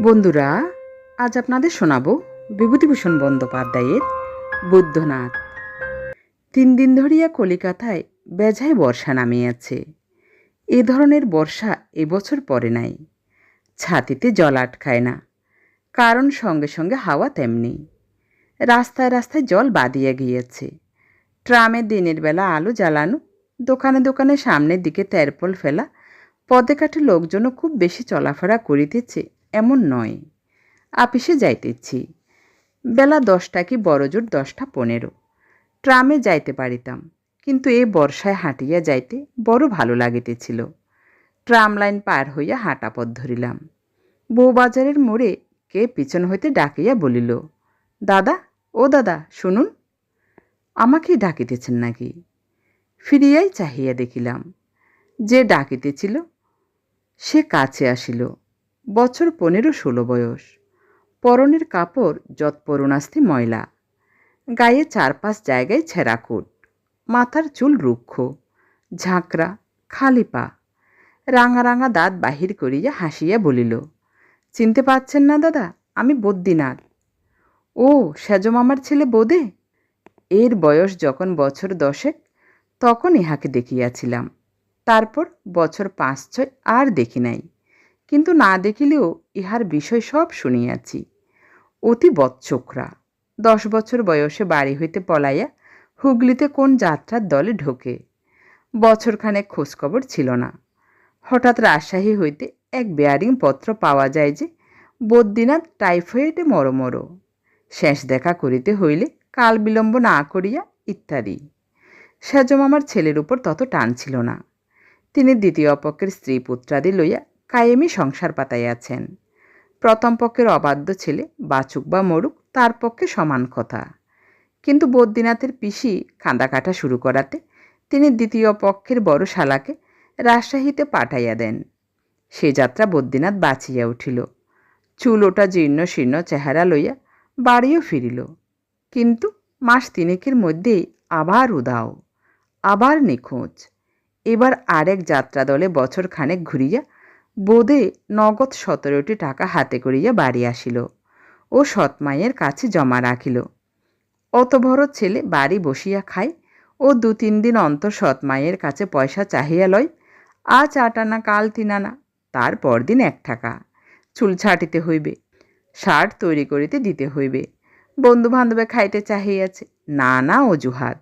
বন্ধুরা, আজ আপনাদের শোনাবো বিভূতিভূষণ বন্দ্যোপাধ্যায়ের বুদ্ধনাথ। তিন দিন ধরিয়া কলিকাতায় বেঝায় বর্ষা নামিয়াছে। এ ধরনের বর্ষা এবছর পরে নাই। ছাতিতে জল আটকায় না। কারণ সঙ্গে সঙ্গে হাওয়া তেমনি। রাস্তায় রাস্তায় জল বাদিয়া গিয়েছে। ট্রামে দিনের বেলা আলো জ্বালানো, দোকানে দোকানে সামনের দিকে তেরপল ফেলা, পদে কাঠে লোকজনও খুব বেশি চলাফেরা করিতেছে এমন নয়। আপিসে যাইতেছি বেলা দশটা কি বড়জোর দশটা পনেরো। ট্রামে যাইতে পারিতাম, কিন্তু এ বর্ষায় হাঁটিয়া যাইতে বড় ভালো লাগিতেছিল। ট্রাম লাইন পার হইয়া হাঁটা পথ ধরিলাম। বউবাজারের মোড়ে কে পিছন হইতে ডাকিয়া বলিল, দাদা, ও দাদা, শুনুন। আমাকেই ডাকিতেছেন নাকি? ফিরিয়াই চাহিয়া দেখিলাম, যে ডাকিতেছিল, সে কাছে আসিল। বছর পনেরো ষোলো বয়স। পরনের কাপড় যৎপরণাস্তি ময়লা। গায়ে চার পাঁচ জায়গায় ছেঁড়াকুট মাথার চুল রুক্ষ। ঝাঁকড়া, খালি পা। রাঙা রাঙা দাঁত বাহির করিয়া হাসিয়া বলিল, চিনতে পারছেন না দাদা, আমি বদ্যিনাথ ও সেজম আমার ছেলে বোদে? এর বয়স যখন বছর দশেক, তখন ইহাকে দেখিয়াছিলাম। তারপর বছর পাঁচ ছয় আর দেখি নাই। কিন্তু না দেখিলেও ইহার বিষয় সব শুনিয়াছি। অতি বৎচোকরা দশ বছর বয়সে বাড়ি হইতে পলাইয়া হুগলিতে কোন যাত্রার দলে ঢোকে। বছরখানেক খোঁজখবর ছিল না। হঠাৎ রাজশাহী হইতে এক বেয়ারিং পত্র পাওয়া যায় যে বদ্যিনাথ টাইফয়েডে মরমর। শেষ দেখা করিতে হইলে কাল বিলম্ব না করিয়া ইত্যাদি। সেজম আমার ছেলের উপর তত টান ছিল না। তিনি দ্বিতীয় পক্ষের স্ত্রী পুত্রাদি লইয়া কায়েমি সংসার পাতাইয়াছেন প্রথম পক্ষের অবাধ্য ছেলে বাচুক বা মরুক, তার পক্ষে সমান কথা। কিন্তু বদ্যিনাথের পিসি কাঁদা কাটা শুরু করাতে তিনি দ্বিতীয় পক্ষের বড় শালাকে রাজশাহীতে পাঠাইয়া দেন। সে যাত্রা বদ্যিনাথ বাঁচিয়া উঠিল। চুল ওটা জীর্ণ শীর্ণ চেহারা লইয়া বাড়িও ফিরিল। কিন্তু মাস তিনেকের মধ্যেই আবার উদাও, আবার নিখোঁজ। এবার আরেক যাত্রা দলে বছর খানেক ঘুরিয়া বোধে নগদ সতেরোটি টাকা হাতে করিয়া বাড়ি আসিল ও সৎমায়ের কাছে জমা রাখিল। অত বড় ছেলে বাড়ি বসিয়া খায় ও দু তিন দিন অন্তর সৎমায়ের কাছে পয়সা চাহিয়া লয়, আজ আট আনা কাল তিন আনা তার পরদিন এক টাকা। চুল ছাটিতে হইবে, শার্ট তৈরি করিতে দিতে হইবে বন্ধু বান্ধবে খাইতে চাহিয়াছে না না অজুহাত।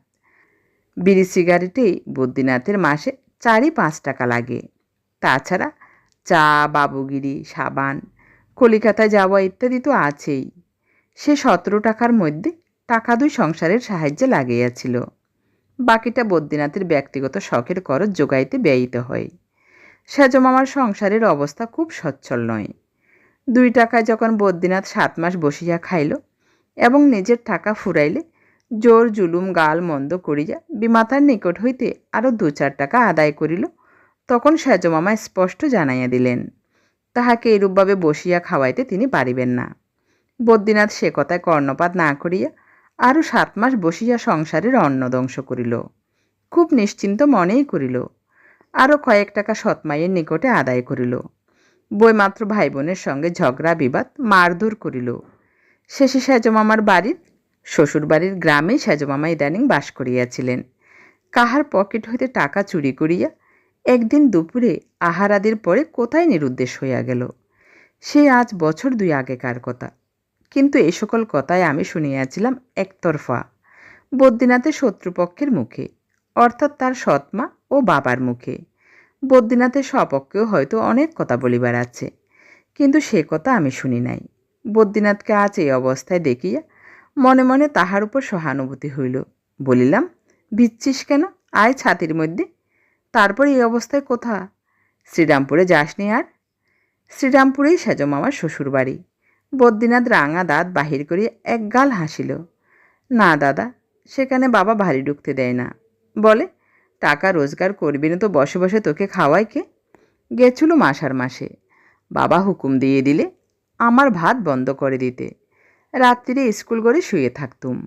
বিড়ি সিগারেটেই বদ্রীনাথের মাসে চারি পাঁচ টাকা লাগে। তাছাড়া চা, বাবুগিরি, সাবান, কলিকাতায় যাওয়া ইত্যাদি তো আছেই। সে সতেরো টাকার মধ্যে টাকা দুই সংসারের সাহায্যে লাগিয়াছিল। বাকিটা বদ্রীনাথের ব্যক্তিগত শখের খরচ যোগাইতে ব্যয়িত হয়। সেজম আমার সংসারের অবস্থা খুব সচ্ছল নয়। দুই টাকায় যখন বদ্রীনাথ সাত মাস বসিয়া খাইল এবং নিজের টাকা ফুরাইলে, জোর জুলুম গাল মন্দ করিয়া বিমাতার নিকট হইতে আরও দু চার টাকা আদায় করিল তখন সেজমামা স্পষ্ট জানাইয়া দিলেন, তাহাকে এরূপভাবে বসিয়া খাওয়াইতে তিনি পারিবেন না। বদ্রীনাথ সে কথায় কর্ণপাত না করিয়া আরও সাত মাস বসিয়া সংসারের অন্নদংশ করিল। খুব নিশ্চিন্ত মনেই করিল, আরও কয়েক টাকা সৎমাইয়ের নিকটে আদায় করিল। বইমাত্র ভাই বোনের সঙ্গে ঝগড়া, বিবাদ, মারধর করিল। শেষে সেজমামার বাড়ির, শ্বশুরবাড়ির গ্রামে সেজমামা ইদানিং বাস করিয়াছিলেন। কাহার পকেট হইতে টাকা চুরি করিয়া একদিন দুপুরে আহারাদের পরে কোথায় নিরুদ্দেশ হইয়া গেল? সে আজ বছর দুই আগেকার কথা। কিন্তু এ সকল কথায় আমি শুনিয়াছিলাম একতরফা। বদ্রীনাথের শত্রুপক্ষের মুখে, অর্থাৎ তার সৎমা ও বাবার মুখে। বদ্রীনাথের স্বপক্ষেও হয়তো অনেক কথা বলিবার আছে, কিন্তু সে কথা আমি শুনি নাই। বদ্রীনাথকে আজ এই অবস্থায় দেখিয়া মনে মনে তাহার উপর সহানুভূতি হইল। বলিলাম ভিচ্ছিস কেন? আয় ছাতির মধ্যে। তারপর এই অবস্থায় কোথা শ্রীরামপুরে যাসনি আর? শ্রীরামপুরেই সেজম আমার শ্বশুরবাড়ি। বদ্রীনাথ রাঙা দাঁত বাহির করিয়া এক গাল হাসিল। না দাদা, সেখানে বাবা ভারী ঢুকতে দেয় না। বলে, টাকা রোজগার করবি না তো বসে বসে তোকে খাওয়াই কে? গেছিল মাসার মাসে। বাবা হুকুম দিয়ে দিলে আমার ভাত বন্ধ করে দিতে। রাত্রিরে স্কুল করে শুয়ে থাকতুম।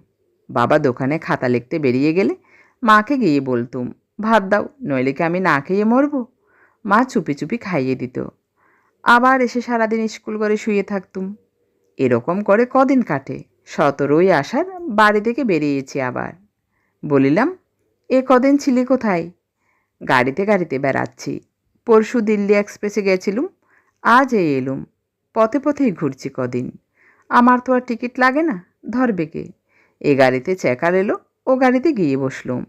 বাবা দোকানে খাতা লিখতে বেরিয়ে গেলে মাকে গিয়ে বলতুম ভাত দাও, নইলে কি আমি না খেয়ে মরব? মা চুপি চুপি খাইয়ে দিত। আবার এসে সারাদিন স্কুল করে শুয়ে থাকতুম। এরকম করে কদিন কাটে। সতেরোই আসার বাড়ি থেকে বেরিয়েছি আবার। বলিলাম, এ কদিন ছিলি কোথায়? গাড়িতে গাড়িতে বেড়াচ্ছি। পরশু দিল্লি এক্সপ্রেসে গেছিলুম আজ এই এলুম। পথে পথেই ঘুরছি কদিন। আমার তো আর টিকিট লাগে না, ধরবে কে? এ গাড়িতে চেকার এলো, ও গাড়িতে গিয়ে বসলুম।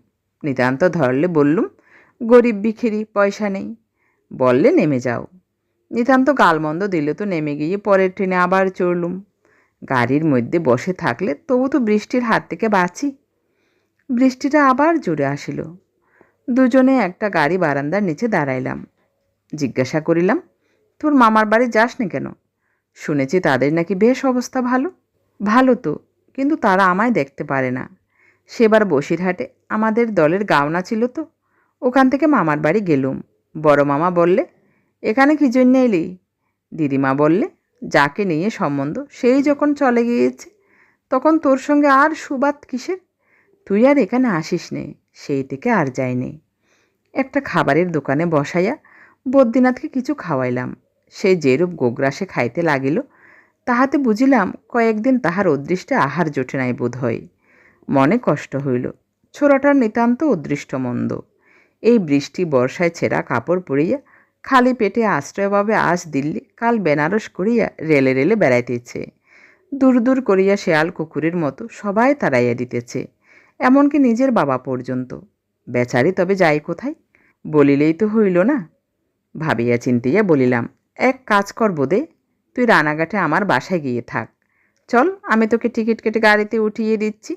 নিতান্ত ধরলে বললুম, গরিব বিখেরি পয়সা নেই। বললে, নেমে যাও। নিতান্ত গালমন্দ দিলে তো নেমে গিয়ে পরের ট্রেনে আবার চড়লুম। গাড়ির মধ্যে বসে থাকলে তবু তো বৃষ্টির হাত থেকে বাঁচি। বৃষ্টিটা আবার জোরে আসিল। দুজনে একটা গাড়ি বারান্দার নিচে দাঁড়াইলাম। জিজ্ঞাসা করিলাম, তোর মামার বাড়ি যাস নি কেন? শুনেছি তাদের নাকি বেশ অবস্থা ভালো। ভালো তো, কিন্তু তারা আমায় দেখতে পারে না। সেবার বসিরহাটে আমাদের দলের গাওনা ছিল তো। ওখান থেকে মামার বাড়ি গেলুম। বড় মামা বললে, এখানে কী জন্য এলি? দিদিমা বললে, যাকে নিয়ে সম্বন্ধ, সেই যখন চলে গিয়েছে, তখন তোর সঙ্গে আর সুবাদ কিসের? তুই আর এখানে আসিস নে, সেই থেকে আর যাইনি একটা খাবারের দোকানে বসাইয়া বদ্রীনাথকে কিছু খাওয়াইলাম। সে যেরূপ গোগ্রাসে খাইতে লাগিল, তাহাতে বুঝিলাম কয়েকদিন তাহার অদৃষ্টে আহার জোটে নাই বোধ হয় মনে কষ্ট হইল। ছোড়াটার নিতান্ত অদৃষ্ট মন্দ এই বৃষ্টি বর্ষায় ছেঁড়া কাপড় পরিয়া, খালি পেটে আশ্রয়ভাবে আজ দিল্লি, কাল বেনারস করিয়া রেলে রেলে বেড়াইতেছে। দূর দূর করিয়া শেয়াল কুকুরের মতো সবাই তাড়াইয়া দিতেছে। এমনকি নিজের বাবা পর্যন্ত। বেচারি তবে যাই কোথায়? বলিলেই তো হইল না। ভাবিয়া চিন্তিয়া বলিলাম, এক কাজ কর বোধে তুই রানাঘাটে আমার বাসায় গিয়ে থাক। চল, আমি তোকে টিকিট কেটে গাড়িতে উঠিয়ে দিচ্ছি।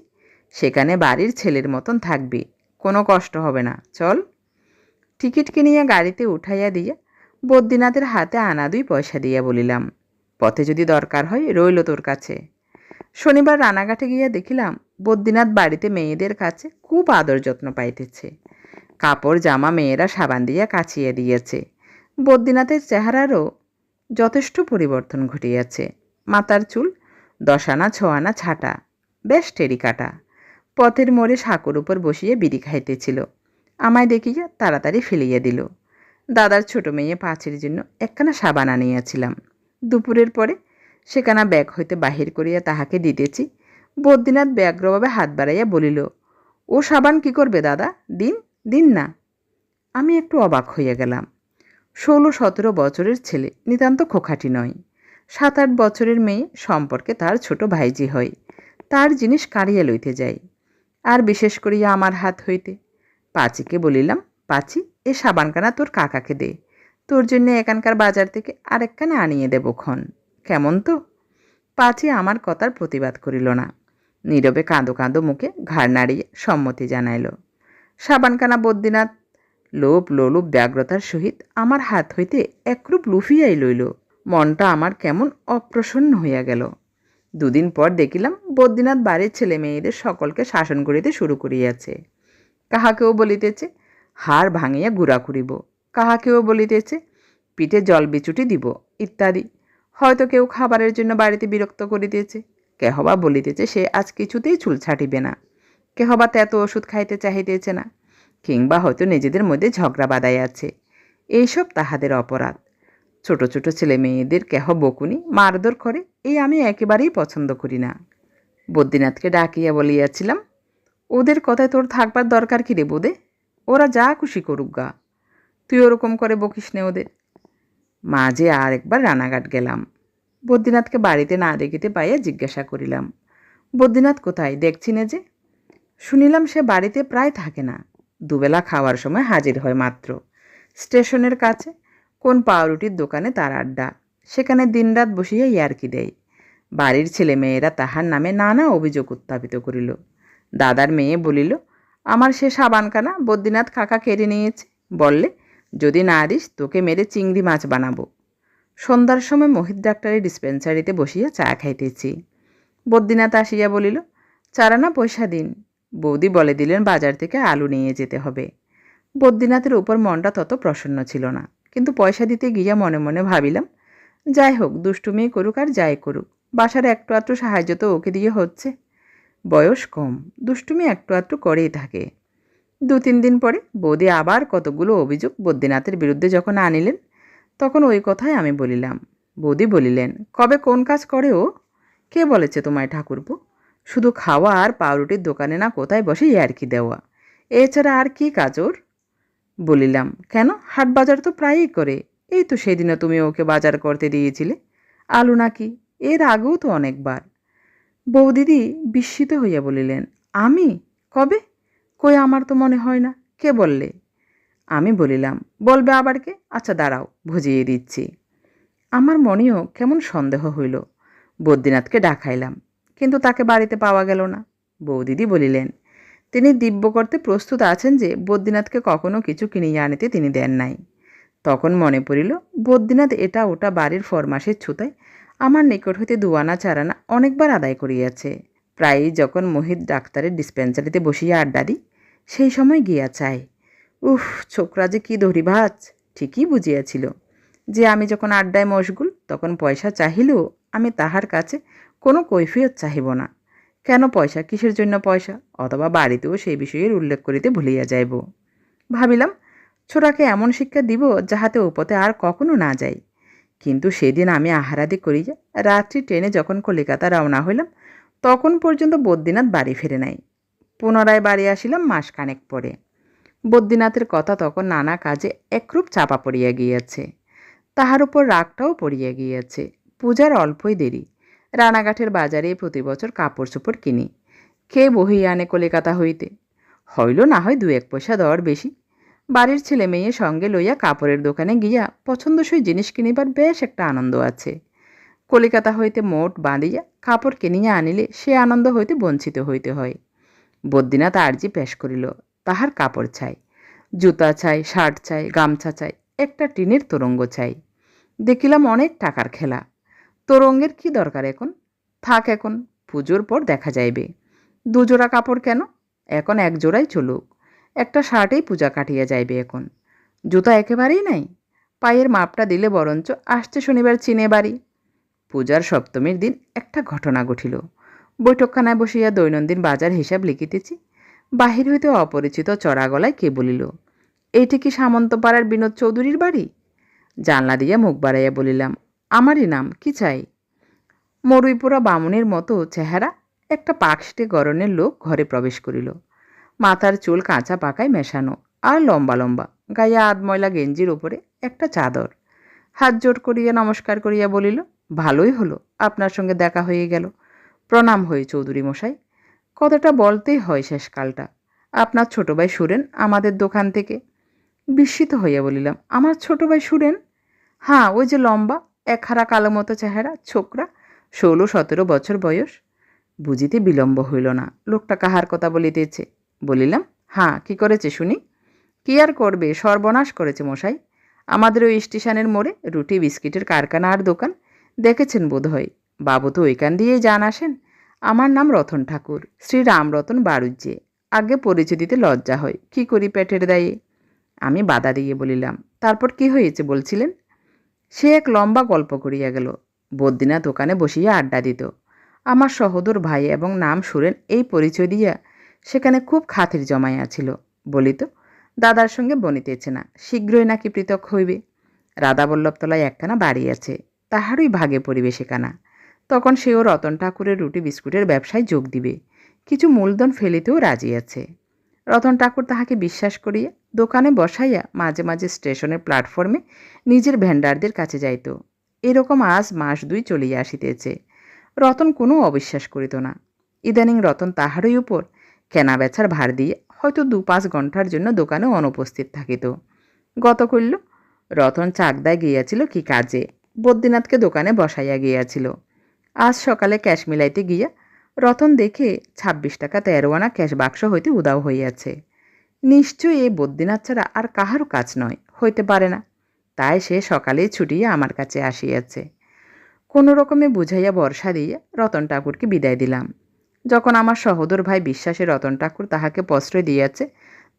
সেখানে বাড়ির ছেলের মতন থাকবি, কোনো কষ্ট হবে না, চল। টিকিট কিনিয়া গাড়িতে উঠাইয়া দিয়া বদ্রীনাথের হাতে আনা দুই পয়সা দিয়া বলিলাম, পথে যদি দরকার হয় রইল তোর কাছে। শনিবার রানাঘাটে গিয়া দেখিলাম, বদ্রীনাথ বাড়িতে মেয়েদের কাছে খুব আদর যত্ন পাইতেছে। কাপড়, জামা মেয়েরা সাবান দিয়া কাচিয়ে দিয়েছে। বদ্রীনাথের চেহারারও যথেষ্ট পরিবর্তন ঘটিয়াছে। মাথার চুল দশানা ছোয়ানা ছাটা, বেশ টেরি কাটা পথের মোড়ে সাঁকোর উপর বসিয়ে বিড়ি খাইতেছিল। আমায় দেখিয়া তাড়াতাড়ি ফেলিয়া দিল। দাদার ছোট মেয়ে পাঁচের জন্য একখানা সাবান আনিয়াছিলাম। দুপুরের পরে সেখানা ব্যাগ হইতে বাহির করিয়া তাহাকে দিতেছি। বদ্রীনাথ ব্যগ্রভাবে হাত বাড়াইয়া বলিল, ও সাবান কি করবে দাদা? দিন দিন না। আমি একটু অবাক হইয়া গেলাম। ষোলো সতেরো বছরের ছেলে, নিতান্ত খোখাটি নয়। সাত আট বছরের মেয়ে সম্পর্কে তার ছোট ভাইজি হয়। তার জিনিস কাড়িয়া লইতে যাই। আর বিশেষ করিয়া আমার হাত হইতে। পাচিকে বলিলাম, পাচি, এ সাবানখানা তোর কাকাকে দে। তোর জন্য এখানকার বাজার থেকে আরেকখানা আনিয়ে দেব ক্ষণ। কেমন তো? পাচি আমার কথার প্রতিবাদ করিল না। নীরবে কাঁদো কাঁদো মুখে ঘাড় নাড়িয়ে সম্মতি জানাইল। সাবানখানা বদ্রীনাথ লোভ লোলুপ ব্যগ্রতার সহিত আমার হাত হইতে একরূপ লুফিয়াই লইল। মনটা আমার কেমন অপ্রসন্ন হইয়া গেল। দুদিন পর দেখিলাম বদ্রীনাথ বাড়ির ছেলে মেয়েদের সকলকে শাসন করিতে শুরু করিয়াছে। কাহাকেও বলিতেছে, হাড় ভাঙিয়া গুড়া করিব কাহাকেও বলিতেছে, পিঠে জল বিচুটি দিব, ইত্যাদি। হয়তো কেউ খাবারের জন্য বাড়িতে বিরক্ত করিতেছে। কেহবা বলিতেছে, সে আজ কিছুতেই চুল ছাটিবে না। কেহবা তেত ওষুধ খাইতে চাহিতেছে না। কিংবা হয়তো নিজেদের মধ্যে ঝগড়া বাঁধাই আছে। এইসব তাহাদের অপরাধ। ছোট ছোট ছেলে মেয়েদের কেহ বকুনি মারধর করে এই আমি একেবারেই পছন্দ করি না। বদ্রীনাথকে ডাকিয়া বলিয়াছিলাম, ওদের কথায় তোর থাকবার দরকার কি রে বোধে ওরা যা খুশি করুক গা। তুই ওরকম করে বকিস নে ওদের। মাঝে আর একবার রানাঘাট গেলাম। বদ্রীনাথকে বাড়িতে না দেখিতে পাইয়া জিজ্ঞাসা করিলাম, বদ্রীনাথ কোথায়? দেখছি না যে। শুনিলাম সে বাড়িতে প্রায় থাকে না। দুবেলা খাওয়ার সময় হাজির হয় মাত্র। স্টেশনের কাছে কোন পাউরুটির দোকানে তার আড্ডা? সেখানে দিনরাত বসিয়া ইয়ার্কি দেয়? বাড়ির ছেলেমেয়েরা তাহার নামে নানা অভিযোগ উত্থাপিত করিল। দাদার মেয়ে বলিল, আমার সে সাবানখানা বদ্রীনাথ কাকা কেড়ে নিয়েছে। বললে, যদি না দিস, তোকে মেরে চিংড়ি মাছ বানাবো। সন্ধ্যার সময় মোহিত ডাক্তারের ডিসপেন্সারিতে বসিয়া চা খাইতেছি। বদ্রীনাথ আসিয়া বলিল, চারানা পয়সা দিন। বৌদি বলে দিলেন বাজার থেকে আলু নিয়ে যেতে হবে। বদ্রীনাথের উপর মনটা তত প্রসন্ন ছিল না। কিন্তু পয়সা দিতে গিয়া মনে মনে ভাবিলাম, যাই হোক দুষ্টুমি করুক আর যাই করুক, বাসার একটু আধটু সাহায্য তো ওকে দিয়ে হচ্ছে। বয়স কম দুষ্টুমি একটু আধটু করেই থাকে। দু তিন দিন পরে বৌদি আবার কতগুলো অভিযোগ বদ্রীনাথের বিরুদ্ধে যখন আনিলেন, তখন ওই কথাই আমি বলিলাম। বৌদি বলিলেন, কবে কোন কাজ করে ও? কে বলেছে তোমায় ঠাকুরপো? শুধু খাওয়া আর পাউরুটির দোকানে না, কোথায় বসে ইয়ার্কি দেওয়া? এছাড়া আর কি কাজ ওর? বলিলাম, কেন? হাট বাজার তো প্রায়ই করে। এই তো সেদিনও তুমি ওকে বাজার করতে দিয়েছিলে। আলু নাকি? এর আগেও তো অনেকবার। বৌদিদি বিস্মিত হইয়া বলিলেন, আমি? কবে? কই আমার তো মনে হয় না। কে বললে? আমি বলিলাম, বলবে আবার কে? আচ্ছা দাঁড়াও, বুঝিয়ে দিচ্ছি। আমার মনেও কেমন সন্দেহ হইল। বদ্রীনাথকে ডাকাইলাম, কিন্তু তাকে বাড়িতে পাওয়া গেল না। বৌদিদি বলিলেন তিনি দিব্য করতে প্রস্তুত আছেন যে বদ্রীনাথকে কখনো কিছু কিনিয়ে আনিতে তিনি দেন নাই। তখন মনে পড়িল, বদ্রীনাথ এটা ওটা বাড়ির ফরমাসের ছুতায় আমার নিকট হইতে দুয়ানা চারানা অনেকবার আদায় করিয়াছে। প্রায়ই যখন মোহিত ডাক্তারের ডিসপেন্সারিতে বসিয়া আড্ডা দিই, সেই সময় গিয়া চাই উফ, ছোকরা যে কী ধরিভাজ ঠিকই বুঝিয়াছিল যে আমি যখন আড্ডায় মশগুল, তখন পয়সা চাহিলেও আমি তাহার কাছে কোনো কৈফিয়ত চাহিব না। কেন পয়সা? কিসের জন্য পয়সা? অথবা বাড়িতেও সেই বিষয়ের উল্লেখ করিতে ভুলিয়া যাইব। ভাবিলাম ছোড়াকে এমন শিক্ষা দিব যাহাতে উপতে আর কখনো না যাই। কিন্তু সেদিন আমি আহারাদি করিয়া রাত্রি ট্রেনে যখন কলিকাতা রওনা হইলাম, তখন পর্যন্ত বদ্রীনাথ বাড়ি ফিরে নাই। পুনরায় বাড়ি আসিলাম মাস কানেক পরে। বদ্রীনাথের কথা তখন নানা কাজে একরূপ চাপা পড়িয়া গিয়াছে। তাহার উপর রাগটাও পড়িয়া গিয়াছে। পূজার অল্পই দেরি। রানাঘাটের বাজারে প্রতি বছর কাপড় চোপড় কিনি। কে বহিয়া আনে কলিকাতা হইতে। হইল না হয় দু এক পয়সা দেওয়ার বেশি। বাড়ির ছেলে মেয়ে সঙ্গে লইয়া কাপড়ের দোকানে গিয়া পছন্দসই জিনিস কিনিবার বেশ একটা আনন্দ আছে। কলিকাতা হইতে মোট বাঁধিয়া কাপড় কিনিয়া আনিলে সে আনন্দ হইতে বঞ্চিত হইতে হয়। বদ্রীনাথ আর্জি পেশ করিল, তাহার কাপড় চাই। জুতা চাই, শার্ট চাই, গামছা চাই, একটা টিনের তোরঙ্গ চাই। দেখিলাম অনেক টাকার খেলা। তোরঙ্গের কি দরকার এখন? থাক এখন, পুজোর পর দেখা যাইবে। দুজোড়া কাপড় কেন? এখন এক জোড়াই চলুক। একটা শার্টেই পূজা কাটিয়া যাইবে এখন। জুতা একেবারেই নাই। পায়ের মাপটা দিলে বরঞ্চ আসছে শনিবার চিনে বাড়ি। পূজার সপ্তমীর দিন একটা ঘটনা ঘটিল। বৈঠকখানায় বসিয়া দৈনন্দিন বাজার হিসাব লিখিতেছি। বাহির হইতে অপরিচিত চড়া গলায় কে বলিল, এইটি কি সামন্তপাড়ার বিনোদ চৌধুরীর বাড়ি? জানলা দিয়া মুখ বাড়াইয়া বলিলাম আমারই নাম, কি চাই? মরুইপোড়া বামুনের মতো চেহারা একটা পাকসিটে গরনের লোক ঘরে প্রবেশ করিল। মাথার চুল কাঁচা পাকায় মেশানো আর লম্বা লম্বা, গায়ে আধ ময়লা গেঞ্জির ওপরে একটা চাদর। হাত জোট করিয়া নমস্কার করিয়া বলিল, ভালোই হলো, আপনার সঙ্গে দেখা হয়ে গেল। প্রণাম হয়ে চৌধুরী মশাই। কথাটা বলতেই হয় শেষকালটা আপনার ছোট ভাই সুরেন আমাদের দোকান থেকে। বিস্মিত হইয়া বলিলাম, আমার ছোট ভাই সুরেন? হ্যাঁ ওই যে লম্বা একহারা কালো মতো চেহারা, ছোকরা, ষোলো, সতেরো বছর বয়স। বুঝিতে বিলম্ব হইল না। লোকটা কাহার কথা বলিতেছে? বলিলাম হ্যাঁ কি করেছে শুনি? কি আর করবে? সর্বনাশ করেছে মশাই। আমাদের ওই স্টেশনের মোড়ে রুটি, বিস্কিটের কারখানা আর দোকান। দেখেছেন বোধহয়? বাবু তো ওইখান দিয়েই যান আসেন। আমার নাম রতন ঠাকুর। শ্রী রামরতন বাড়ুজ্যে আগে পরিচয় দিতে লজ্জা হয়। কি করি পেটের দায়ে? আমি বাধা দিয়ে বলিলাম, তারপর কি হয়েছে বলছিলেন? সে এক লম্বা গল্প করিয়া গেল। বদ্রীনাথ দোকানে বসিয়া আড্ডা দিত। আমার সহোদর ভাই এবং নাম সুরেন এই পরিচয় দিয়া সেখানে খুব খাতির জমাইয়াছিল বলিত, দাদার সঙ্গে বনিতেছে না, শীঘ্রই নাকি পৃথক হইবে। রাধাবল্লভতলায় একখানা বাড়ি আছে, তাহারই ভাগে পরিবে সেখানা। তখন সেও রতন ঠাকুরের রুটি বিস্কুটের ব্যবসায় যোগ দিবে। কিছু মূলধন ফেলিতেও রাজি আছে। রতন ঠাকুর তাহাকে বিশ্বাস করিয়া দোকানে বসাইয়া মাঝে মাঝে স্টেশনের প্ল্যাটফর্মে নিজের ভেন্ডারদের কাছে যাইত। এরকম আজ মাস দুই চলিয়া আসিতেছে। রতন কোনো অবিশ্বাস করিত না। ইদানিং রতন তাহারই উপর কেনা বেচার ভার দিয়ে হয়তো দু পাঁচ ঘণ্টার জন্য দোকানে অনুপস্থিত থাকিত। গত করল রতন চাকদায় গিয়াছিল কি কাজে? বদ্রীনাথকে দোকানে বসাইয়া গিয়াছিল। আজ সকালে ক্যাশ মিলাইতে গিয়া রতন দেখে ছাব্বিশ টাকা তেরো আনা ক্যাশ বাক্স হইতে উদাও হইয়াছে। নিশ্চয়ই এই বদ্রীনাথ ছাড়া আর কাহারও কাজ নয়, হইতে পারে না। তাই সে সকালেই ছুটিয়া আমার কাছে আসিয়াছে। কোনো রকমে বুঝাইয়া বর্ষা দিয়ে রতন ঠাকুরকে বিদায় দিলাম। যখন আমার সহোদর ভাই বিশ্বাসে রতন ঠাকুর তাহাকে প্রশ্রয় দিয়াছে,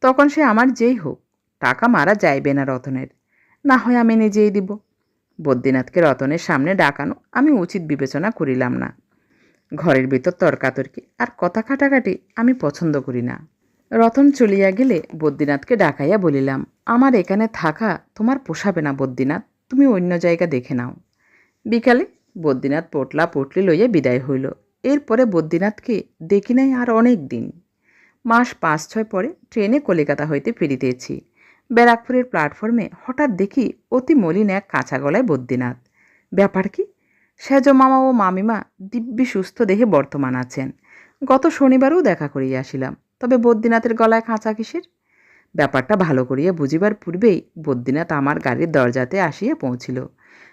তখন সে আমার যেই হোক, টাকা মারা যাইবে না রতনের। না হয় আমি নিজেই দিব। বদ্রীনাথকে রতনের সামনে ডাকানো আমি উচিত বিবেচনা করিলাম না। ঘরের ভিতর তর্কাতর্কি। আর কথা কাটাকাটি আমি পছন্দ করি না। রতন চলিয়া গেলে বদ্রীনাথকে ডাকাইয়া বলিলাম, আমার এখানে থাকা তোমার পোষাবে না বদ্রীনাথ, তুমি অন্য জায়গা দেখে নাও। বিকালে বদ্রীনাথ পোটলা পোটলি লইয়া বিদায় হইল। এরপরে বদ্রীনাথকে দেখি নাই আর অনেক দিন। মাস পাঁচ ছয় পরে ট্রেনে কলিকাতা হইতে ফিরিতেছি। ব্যারাকপুরের প্ল্যাটফর্মে হঠাৎ দেখি অতি মলিন এক কাঁচা গলায় বদ্রীনাথ। ব্যাপার কি? সেজ মামা ও মামিমা দিব্যি সুস্থ দেহে বর্তমান আছেন। গত শনিবারও দেখা করিয়া আসিলাম, তবে বদ্রীনাথের গলায় খাঁচা কিসের? ব্যাপারটা ভালো করিয়া বুঝিবার পূর্বেই বদ্রীনাথ আমার গাড়ির দরজাতে আসিয়া পৌঁছিল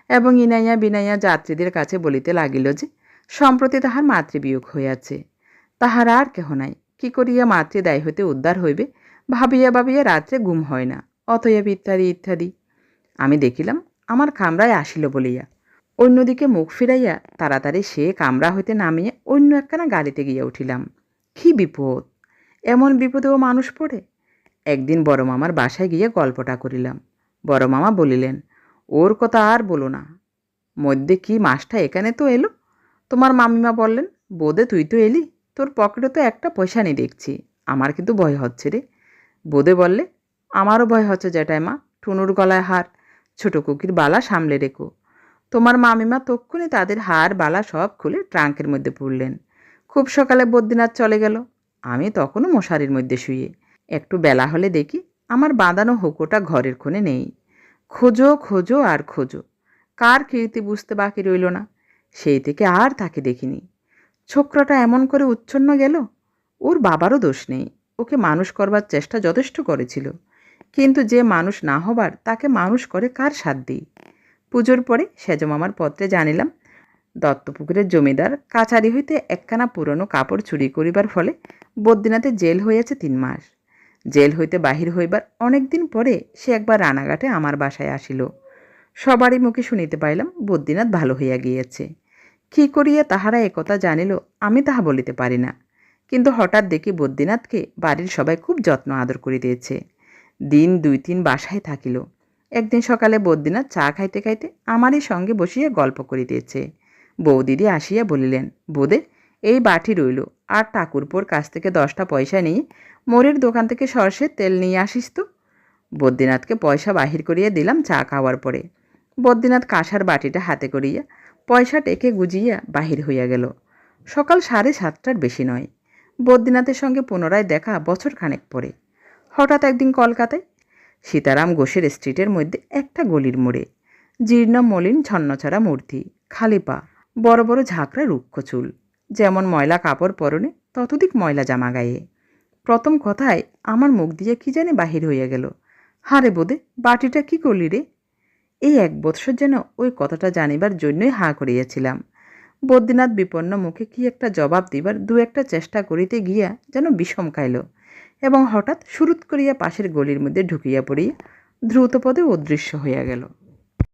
এবং ইনাইয়া বিনাইয়া যাত্রীদের কাছে বলিতে লাগিল যে, সম্প্রতি তাহার মাতৃবিয়োগ হইয়াছে। তাহার আর কেহ নাই, কি করিয়া মাতৃদায় হইতে উদ্ধার হইবে ভাবিয়া ভাবিয়া রাত্রে ঘুম হয় না, অতএব ইত্যাদি ইত্যাদি। আমি দেখিলাম, আমার কামরায় আসিল বলিয়া অন্যদিকে মুখ ফিরাইয়া তাড়াতাড়ি সে কামরা হইতে নামিয়ে অন্য একখানা গাড়িতে গিয়া উঠিলাম। কি বিপদ? এমন বিপদেও মানুষ পড়ে? একদিন বড় মামার বাসায় গিয়ে গল্পটা করিলাম। বড় মামা বলিলেন, ওর কথা আর বলো না। মধ্যে কি মাসটা এখানে তো এলো? তোমার মামিমা বললেন, বোধে তুই তো এলি। তোর পকেটে তো একটা পয়সা নেই দেখছি। আমার কিন্তু ভয় হচ্ছে রে। বোধে বললে, আমারও ভয় হচ্ছে জ্যাঠাই মা টুনুর গলায় হার। ছোটো কুকির বালা সামলে রেখো। তোমার মামিমা তক্ষুনি তাদের হার, বালা সব খুলে ট্রাঙ্কের মধ্যে পুরলেন খুব সকালে বদ্রীনাথ চলে গেল। আমি তখনও মশারির মধ্যে শুয়ে। একটু বেলা হলে দেখি আমার বাঁধানো হুকোটা ঘরের কোণে নেই। খোঁজো খোঁজো আর খোঁজো। কার কীর্তি বুঝতে বাকি রইল না। সেই থেকে আর তাকে দেখিনি। ছোকরাটা এমন করে উচ্ছন্ন গেল, ওর বাবারও দোষ নেই। ওকে মানুষ করবার চেষ্টা যথেষ্ট করেছিল। কিন্তু যে মানুষ না হবার, তাকে মানুষ করে কার সাধ্যেই পুজোর পরে সেজমামার পত্রে জানিলাম দত্তপুকুরের জমিদার কাছারি হইতে একখানা পুরনো কাপড় চুরি করিবার ফলে বদ্রীনাথে জেল হইয়াছে তিন মাস। জেল হইতে বাহির হইবার অনেক দিন পরে সে একবার রানাঘাটে আমার বাসায় আসিল। সবারই মুখে শুনিতে পাইলাম, বদ্রীনাথ ভালো হইয়া গিয়েছে। কী করিয়া তাহারা একথা জানিল, আমি তাহা বলিতে পারি না। কিন্তু হঠাৎ দেখি বদ্রীনাথকে বাড়ির সবাই খুব যত্ন আদর করিতেছে। দিন দুই তিন বাসায় থাকিল। একদিন সকালে বদ্রীনাথ চা খাইতে খাইতে আমারই সঙ্গে বসিয়া গল্প করিতেছে। বৌদিদি আসিয়া বলিলেন, বোদে, এই বাটি রইল, আর ঠাকুরপোর কাছ থেকে দশটা পয়সা নিয়ে মোরের দোকান থেকে সর্ষের তেল নিয়ে আসিস তো? বদ্রীনাথকে পয়সা বাহির করিয়া দিলাম চা খাওয়ার পরে। বদ্রীনাথ কাঁসার বাটিটা হাতে করিয়া পয়সা টেকে গুজিয়া বাহির হইয়া গেল। সকাল সাড়ে সাতটার বেশি নয়। বদ্রীনাথের সঙ্গে পুনরায় দেখা বছর খানেক পরে। হঠাৎ একদিন কলকাতায় সীতারাম ঘোষের স্ট্রিটের মধ্যে একটা গলির মোড়ে। জীর্ণ, মলিন, ছন্নছাড়া মূর্তি, খালি পা, বড় বড় ঝাঁকড়া রুক্ষ চুল, যেমন ময়লা কাপড় পরনে ততোধিক ময়লা জামা গায়ে। প্রথম কথায়, আমার মুখ দিয়ে কি জানি বাহির হইয়া গেল। হারে বোধে, বাটিটা কি করলি রে? এই এক বৎসর যেন ওই কথাটা জানিবার জন্যই হা করিয়াছিলাম। বদ্রীনাথ বিপন্ন মুখে কি একটা জবাব দিবার দু একটা চেষ্টা করিতে গিয়া যেন বিষম খাইল। এবং হঠাৎ সুরুৎ করিয়া পাশের গলির মধ্যে ঢুকিয়া পড়িয়া দ্রুতপদে অদৃশ্য হইয়া গেল।